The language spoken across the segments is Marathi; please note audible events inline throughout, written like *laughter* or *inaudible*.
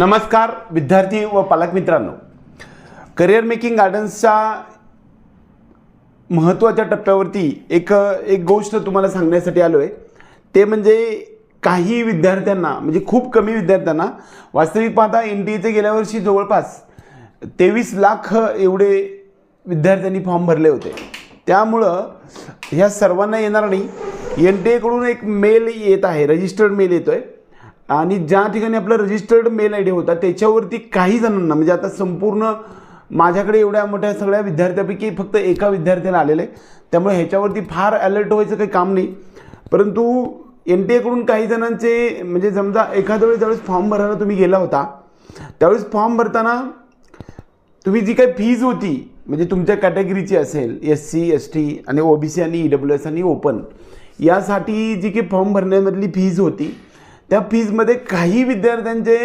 नमस्कार विद्यार्थी व पालक मित्रांनो. करिअर मेकिंग गार्डन्सच्या महत्त्वाच्या टप्प्यावरती एक एक गोष्ट तुम्हाला सांगण्यासाठी आलो आहे ते म्हणजे काही विद्यार्थ्यांना म्हणजे खूप कमी विद्यार्थ्यांना वास्तविक पाहता एन टी एचे गेल्या वर्षी जवळपास तेवीस लाख एवढे विद्यार्थ्यांनी फॉर्म भरले होते. त्यामुळं ह्या सर्वांना येणार नाही. एन टी एकडून एक मेल येत आहे रजिस्टर्ड मेल येतो आहे आणि ज्या ठिकाणी आपलं रजिस्टर्ड मेल आय डी होता त्याच्यावरती काही जणांना म्हणजे आता संपूर्ण माझ्याकडे एवढ्या मोठ्या सगळ्या विद्यार्थ्यापैकी फक्त एका विद्यार्थ्याला आलेलं आहे त्यामुळे ह्याच्यावरती फार अलर्ट व्हायचं काही काम नाही. परंतु एन टी एकडून काही जणांचे म्हणजे समजा एखाद्या वेळेस ज्यावेळेस फॉर्म भरायला तुम्ही गेला होता त्यावेळेस फॉर्म भरताना तुम्ही जी काही फीज होती म्हणजे तुमच्या कॅटेगरीची असेल एस सी एस टी आणि ओ बी सी आणि ई डब्ल्यू एस आणि ओपन यासाठी जी काही फॉर्म भरण्यामधली फीज होती त्या फीजमध्ये काही विद्यार्थ्यांचे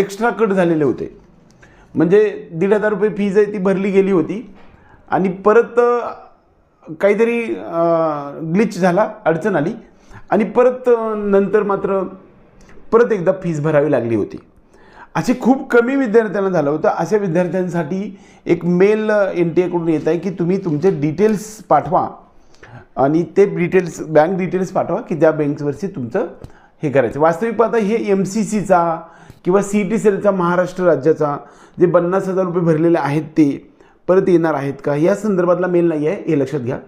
एक्स्ट्रा कट झालेले होते. म्हणजे दीड हजार रुपये फीज आहे ती भरली गेली होती. आणि परत काहीतरी ग्लिच झाला अडचण आली. आणि परत नंतर मात्र परत एकदा फीज भरावी लागली होती. असे खूप कमी विद्यार्थ्यांना झालं होतं. अशा विद्यार्थ्यांसाठी एक मेल एन टी एकडून येत आहे की तुम्ही तुमचे डिटेल्स पाठवा. आणि ते डिटेल्स बँक डिटेल्स पाठवा की ज्या बँक्सवरती तुमचं हे करायचं. वास्तविक पाहता हे एम सी सीचा किंवा सी टी सेलचा महाराष्ट्र राज्याचा जे पन्नास हजार रुपये भरलेले आहेत ते परत येणार आहेत का? या संदर्भातला मेल नाही आहे हे लक्षात घ्या.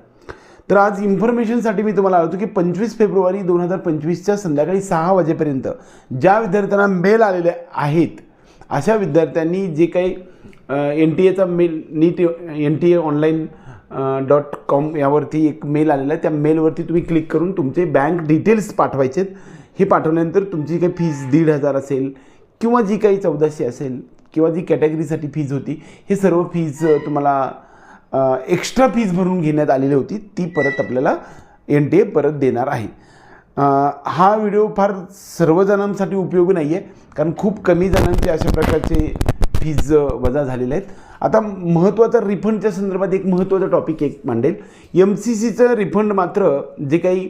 तर आज इन्फॉर्मेशनसाठी मी तुम्हाला आलो की पंचवीस फेब्रुवारी दोन हजार पंचवीसच्या संध्याकाळी सहा वाजेपर्यंत ज्या विद्यार्थ्यांना मेल आलेले आहेत अशा विद्यार्थ्यांनी जे काही एन टी एचा mail NEET N T A online dot com यावरती एक मेल आलेला आहे. त्या मेलवरती तुम्ही क्लिक करून तुमचे बँक डिटेल्स पाठवायचेत. हे पाठवल्यानंतर तुमची काही फीज दीड हजार असेल किंवा जी काही चौदाशे असेल किंवा जी कॅटेगरीसाठी फीज होती हे सर्व फीज तुम्हाला एक्स्ट्रा फीज भरून घेण्यात आलेली होती. ती परत आपल्याला एन टी ए परत देणार आहे. हा व्हिडिओ फार सर्वजणांसाठी उपयोगी नाही आहे कारण खूप कमी जणांचे अशा प्रकारचे फीज वजा झालेल्या आहेत. आता महत्त्वाचा रिफंडच्या संदर्भात एक महत्त्वाचा टॉपिक एक मांडेल. एम सी सीचं रिफंड मात्र जे काही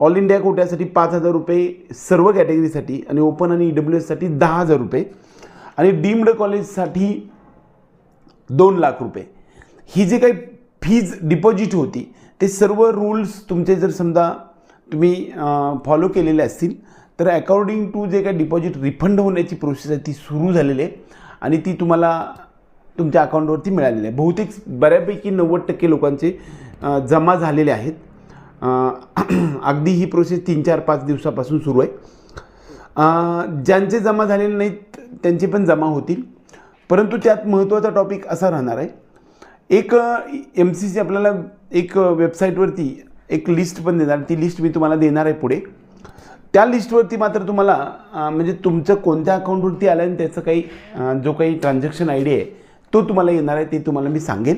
ऑल इंडिया कोट्यासाठी पाच हजार रुपये सर्व कॅटेगरीसाठी आणि ओपन आणि ई डब्ल्यू एससाठी दहा हजार रुपये आणि डीम्ड कॉलेजसाठी दोन लाख रुपये. ही जी काही फीज डिपॉझिट होती ते सर्व रूल्स तुमचे जर समजा तुम्ही फॉलो केलेले असतील तर अकॉर्डिंग टू जे काही डिपॉझिट रिफंड होण्याची प्रोसेस आहे ती सुरू झालेली आहे. आणि ती तुम्हाला तुमच्या अकाउंटवरती मिळालेली आहे. बहुतेक बऱ्यापैकी नव्वद टक्के लोकांचे जमा झालेले आहेत. *clears throat* अगदी ही प्रोसेस तीन चार पाच दिवसापासून सुरू आहे. ज्यांचे जमा झालेले नाहीत त्यांचे पण जमा होतील. परंतु त्यात महत्त्वाचा टॉपिक असा राहणार आहे. एक एम सी सी आपल्याला एक वेबसाईटवरती एक लिस्ट पण देणार. ती लिस्ट मी तुम्हाला देणार आहे पुढे. त्या लिस्टवरती मात्र तुम्हाला म्हणजे तुमचं कोणत्या अकाउंटवरती आलं आणि त्याचं काही जो काही ट्रान्झॅक्शन आय डी आहे तो तुम्हाला येणार आहे ते तुम्हाला मी सांगेन.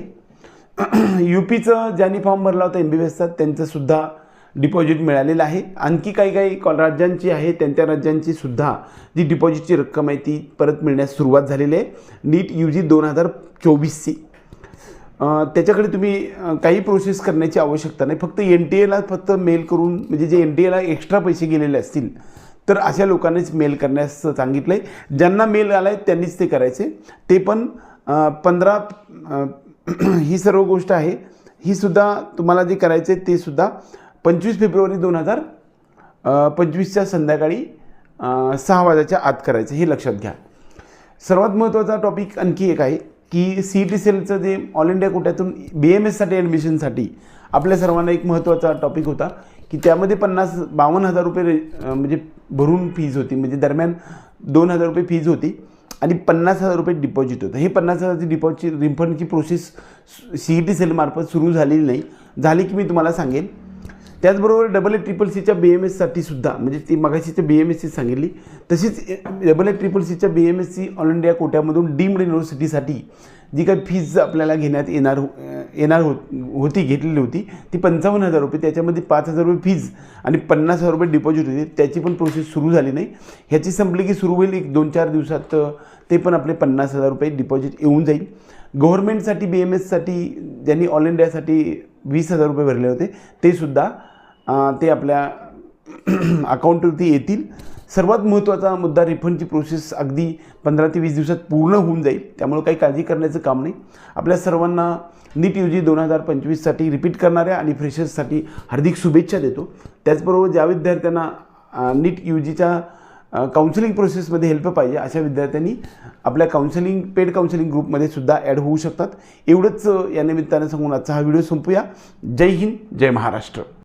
*clears throat* यू पीचं ज्यांनी फॉर्म भरला होता एम बी बी एसचा त्यांचंसुद्धा डिपॉझिट मिळालेलं आहे. आणखी काही काही कॉल राज्यांची आहे त्यांच्या राज्यांची सुद्धा जी डिपॉझिटची रक्कम आहे ती परत मिळण्यास सुरुवात झालेली आहे. नीट यू जी दोन हजार चोवीसची त्याच्याकडे तुम्ही काही प्रोसेस करण्याची आवश्यकता नाही. फक्त एन टी एला फक्त मेल करून म्हणजे जे एन टी एला एक्स्ट्रा पैसे गेलेले असतील तर अशा लोकांनीच मेल करण्यास सांगितलं आहे ज्यांना मेल आला आहे त्यांनीच ते करायचे. ते पण पंधरा *clears throat* ही सर्व गोष्ट आहे. ही सुद्धा तुम्हाला जे करायचे ते सुद्धा पंचवीस फेब्रुवारी दोन हजार पंचवीसच्या संध्याकाळी सहा वाजाच्या आत करायचं. हे लक्षात घ्या. सर्वात महत्त्वाचा टॉपिक आणखी एक आहे. की सी टी सेलचं जे ऑल इंडिया कोट्यातून बी एम एससाठी ॲडमिशनसाठी आपल्या सर्वांना एक महत्त्वाचा टॉपिक होता की त्यामध्ये पन्नास बावन्न हजार रुपये रे- म्हणजे भरून फीज होती. म्हणजे दरम्यान दोन हजार रुपये फीज होती आणि पन्नास हजार रुपये डिपॉझिट होतं. हे पन्नास हजारची डिपॉझिट रिफंडची प्रोसेस सी ई टी सेलमार्फत सुरू झालेली नाही. झाली की मी तुम्हाला सांगेन. त्याचबरोबर डबल ए ट्रिपल सीच्या बी एम एससाठी सुद्धा म्हणजे ती मगाशीच्या बी एम एस सी सांगितली तशीच डबल ए ट्रिपल सीच्या B M S C all India कोट्यामधून deemed युनिव्हर्सिटीसाठी जी काही फीज आपल्याला घेण्यात येणार हो, येणार हो होती घेतलेली होती ती पंचावन्न हजार रुपये त्याच्यामध्ये पाच हजार रुपये फीज आणि पन्नास हजार रुपये डिपॉझिट होती. त्याची पण प्रोसेस सुरू झाली नाही. ह्याची संपली की सुरू होईल एक दोन चार दिवसात ते पण आपले पन्नास हजार रुपये डिपॉझिट येऊन जाईल. गव्हर्नमेंटसाठी बी एम एससाठी ज्यांनी ऑल इंडियासाठी वीस हजार रुपये भरले होते ते सुद्धा ते आपल्या *clears throat* अकाउंटवरती येतील. सर्वात महत्त्वाचा मुद्दा रिफंडची प्रोसेस अगदी पंधरा ते वीस दिवसात पूर्ण होऊन जाईल. त्यामुळे काही काळजी करण्याचं काम नाही. आपल्या सर्वांना नीट यू जी दोन हजार पंचवीससाठी रिपीट करणाऱ्या आणि फ्रेशर्ससाठी हार्दिक शुभेच्छा देतो. त्याचबरोबर ज्या विद्यार्थ्यांना नीट यू जीच्या काउन्सिलिंग प्रोसेसमध्ये हेल्प पाहिजे अशा विद्यार्थ्यांनी आपल्या काउन्सिलिंग पेड काउन्सिलिंग ग्रुपमध्ये सुद्धा ॲड होऊ शकतात. एवढंच या निमित्तानं सांगून आजचा हा व्हिडिओ संपूया. जय हिंद जय महाराष्ट्र.